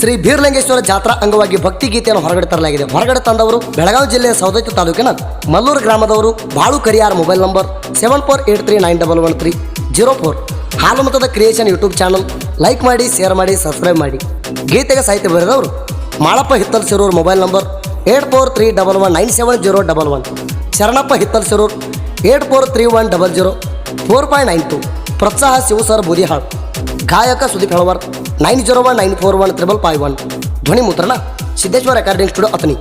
ಶ್ರೀ ಬೀರ್ಲಿಂಗೇಶ್ವರ ಜಾತ್ರಾ ಅಂಗವಾಗಿ ಭಕ್ತಿ ಗೀತೆಯನ್ನು ಹೊರಗಡೆ ತರಲಾಗಿದೆ. ಹೊರಗಡೆ ತಂದವರು ಬೆಳಗಾವಿ ಜಿಲ್ಲೆಯ ಸೌದತ್ತಿ ತಾಲೂಕಿನ Mallur ಗ್ರಾಮದವರು Balu Kariyar mobile number seven four eight three nine double one three zero four. ಹಾಲು ಮತದ ಕ್ರಿಯೇಷನ್ ಯೂಟ್ಯೂಬ್ ಚಾನಲ್ ಲೈಕ್ ಮಾಡಿ, ಶೇರ್ ಮಾಡಿ, ಸಬ್ಸ್ಕ್ರೈಬ್ ಮಾಡಿ. ಗೀತೆಗೆ ಸಾಹಿತ್ಯ ಬರೆದವರು Malappa Hittal Siroor mobile number eight four three double one nine seven zero double one. Sharanappa Hittal Siroor eight four three one double zero four five nine two. ಪ್ರೋತ್ಸಾಹ ಶಿವಸರ್ ಬೂದಿಹಾಳ್. ಗಾಯಕ Sudeep Helavar. Nine zero one nine four one triple five one ಧ್ವನಿ ಮುದ್ರಣ Siddeshwara recording studio Athani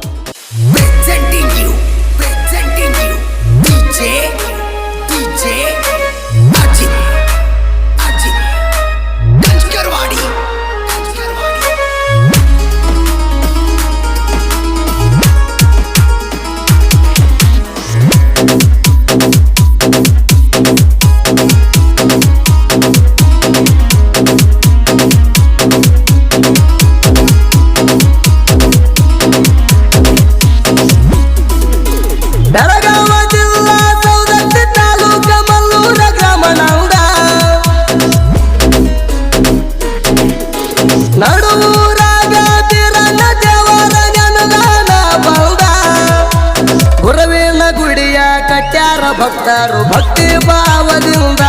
ಭಕ್ತರು ಭಕ್ತಿ ಭಾವದಿಂದ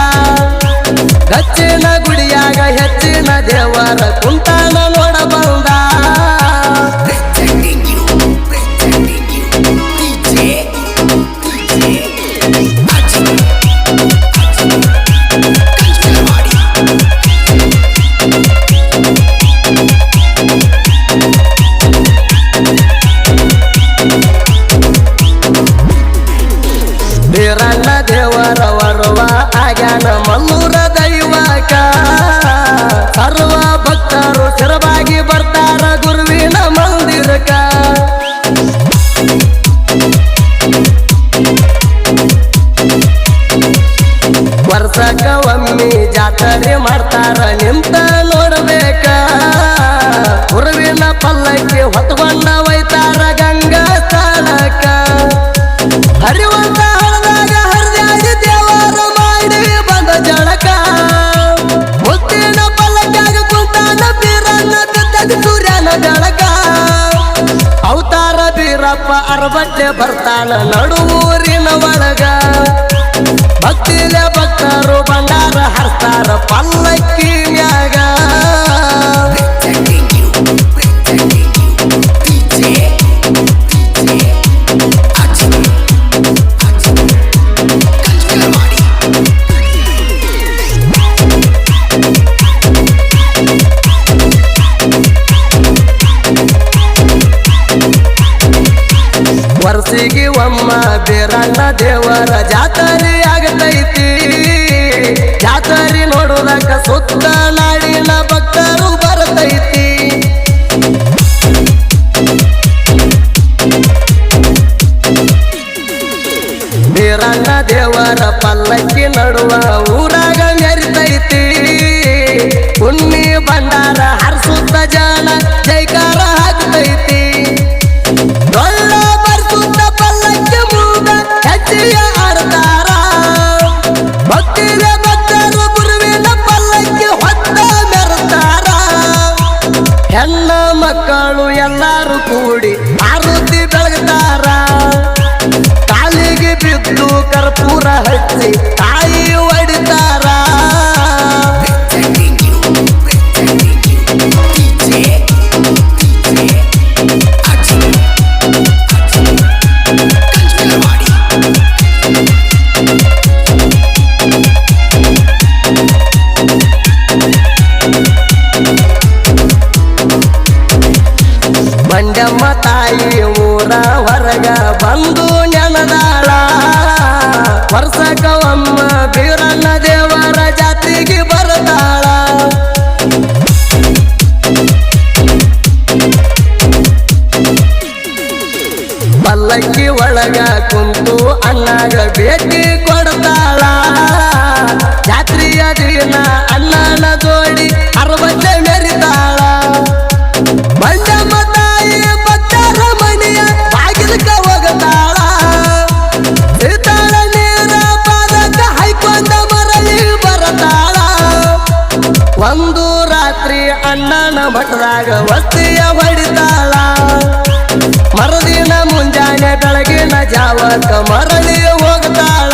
ಹೆಚ್ಚಿನ ಗುಡಿಯಾಗ ಹೆಚ್ಚಿನ ದೇವರ ಕುಂತಾನ ಅರಬಟ್ಟೆ ಬರ್ತಾನ ನಡುವೂರಿನ ಒಳಗ. ಭಕ್ತಿಲೆ ಭಕ್ತರು ಬಂಗಾರ ಹರ್ತಾರ ಪಲ್ಲಕ್ಕಿ ಒಮ್ಮ ಬೇರಣ್ಣ ದೇವರ ಜಾತರಿ ಆಗತೈತಿ ಜಾತರಿ ನೋಡೋದಕ್ಕ ಸುತ್ತ ನಾಡಿನ ಭಕ್ತರು Ajit, Ganjkarwadi. ಬಂಡಮ್ಮ ತಾಯಿ ಊರ ಹೊರಗ ಬಂದು ನೆನದಾಳ ವರ್ಷಕ ಒಮ್ಮ ಬೀರಣ್ಣ ದೇವರ ಜಾತಿಗೆ ಬರತಾಳ ಪಲ್ಲಕ್ಕಿ ಒಳಗ ಕುಂತು ಅಣ್ಣಗ ಭೇಟಿ ಕೊಡ್ತಾಳ. ಜಾತ್ರೆಯ ದಿನ ಅಣ್ಣನ ಮ್ಯಾಗ ವಸ್ತಿಯ ಹೊಡಿತಾಳ. ಮರದಿನ ಮುಂಜಾನೆ ಬೆಳಗಿನ ಜಾವಕ್ಕ ಮರಳಿ ಹೋಗ್ತಾಳ.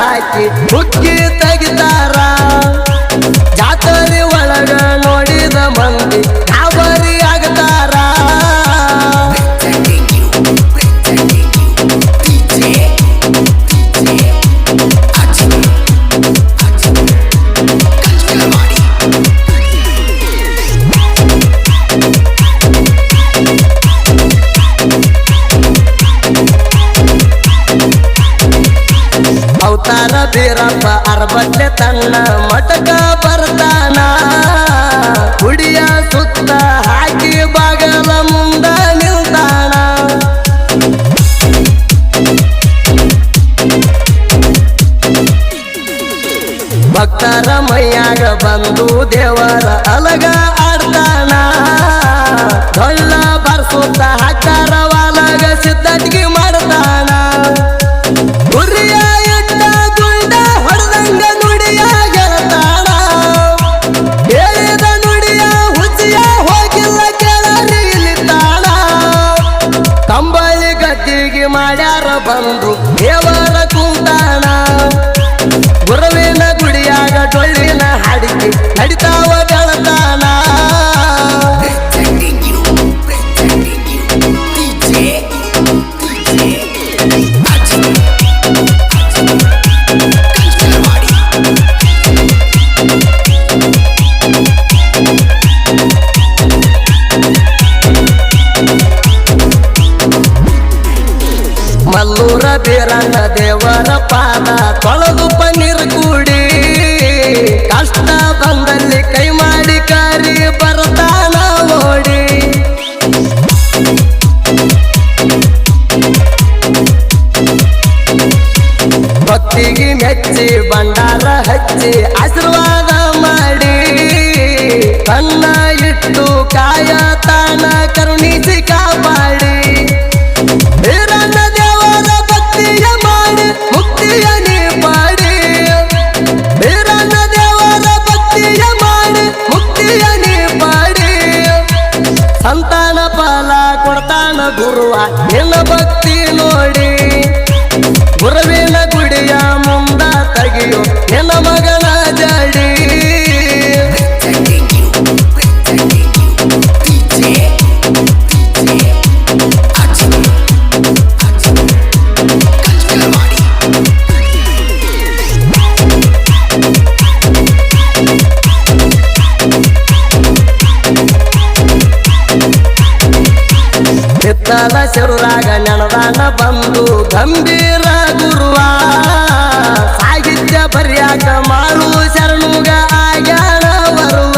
ಹಾಕಿ ಹುಕ್ಕಿ ತೆಗಿತಾರ. ಜಾತ್ರೆ ಒಳಗ ಬಲ್ಲೆ ತನ್ನ ನಡಿತಾವ ಬೆಳತಾನ ಮಲ್ಲೂರ ಬೀರಂಗ ದೇವರ ಪಾದ ಮೆಚ್ಚಿ ಬಂಡಾರ ಹಚ್ಚಿ ಆಶೀರ್ವಾದ ಮಾಡಿ. ತನ್ನ ಇಟ್ಟು ಕಾಯ ತಾನ ಕರುಣಿಸಿ ಕಾಪಾಡಿ. ವೀರಣ್ಣ ದೇವರ ಭಕ್ತಿಯ ಮಾಡಿ, ಮುಕ್ತಿಯ ನೀ ಪಾಡಿ ವೀರಣ್ಣ ದೇವರ ಭಕ್ತಿಯ ಮಾಡಿ, ಮುಕ್ತಿಯ ನೀ ಪಾಡಿ ಸಂತಾನ ಪಾಲ ಕೊಡ್ತಾನ ಗುರುವ ಭಕ್ತಿ ಶಿರುರಾಗ ನೆನದಾನ ಬಂದು ಗಂಭೀರ ಗುರುವ ಸಾಹಿತ್ಯ ಬರ್ಯಾಕ ಮಾಡು ಶರಣುಗ ಆಗ್ಯಾನ ಬರುವ.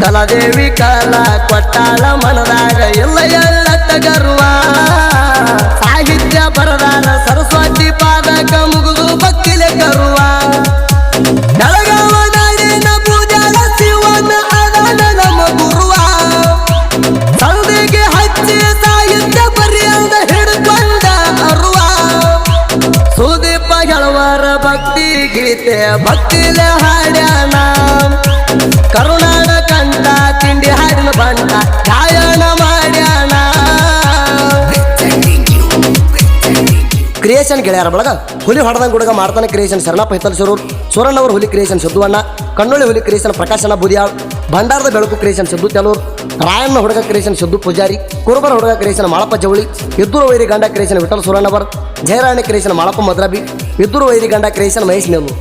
ತಲದೇವಿ ಕಾಲ ಕೊಟ್ಟಾಳ ಮನದಾಗ ಜೀವಿತೆ ಭಕ್ತಿಲೆ ಹಾಡ್ಯಾನ ಕರುಣಾನ ಕಂಡ ತಿಂಡಿ ಹಾಡಿನ ಬಂಡ ಗಾಯನ ಮಾಡ್ಯಾನ ಕ್ರಿಯೇಷನ್ ಗೆಳೆಯರ ಬಳಗ ಹುಲಿ ಹೊಡೆದಂಗ ಹುಡುಗ ಮಾಡ್ತಾನೆ ಕ್ರಿಯೇಷನ್ ಶರಣಪ್ಪ ಹಿತಲ್ಸೂರೂರ್ ಸೂರಣ್ಣ ಅವರು ಹುಲಿ ಕ್ರಿಯೇಷನ್ ಸಿದ್ದುವಣ್ಣ ಕಣ್ಣೊಳ್ಳಿ ಹುಲಿ ಕ್ರಿಯೇಷನ್ ಪ್ರಕಾಶನ ಬುದಿಯಾಳ್ ಭಂಡಾರದ ಬೆಳಕು ಕ್ರಿಯೇಷನ್ ಸಿದ್ದು ತೆಲೂರ್ ರಾಯಣ್ಣ ಹುಡುಗ ಕ್ರಿಯೇಷನ್ ಸಿದ್ದು ಪೂಜಾರಿ ಕುರುಬರ ಹುಡುಗ ಕ್ರಿಯೇಷನ್ ಮಾಳಪ್ಪ ಜವಳಿ ಎದ್ದೂರು ವೈರಿ ಗಂಡ ಕ್ರಿಯೇಷನ್ ವಿಠಲ್ ಸುರಣ್ಣವರ್ ಜಯರಾಣಿ ಕ್ರಿಯೇಷನ್ ಮಾಳಪ್ಪ ಮದ್ರಬಿ ಎದ್ದೂರು ವೈರಿ ಗಂಡ ಕ್ರಿಯೇಷನ್ ಮಹೇಶ್ ನೆಲ್ಲು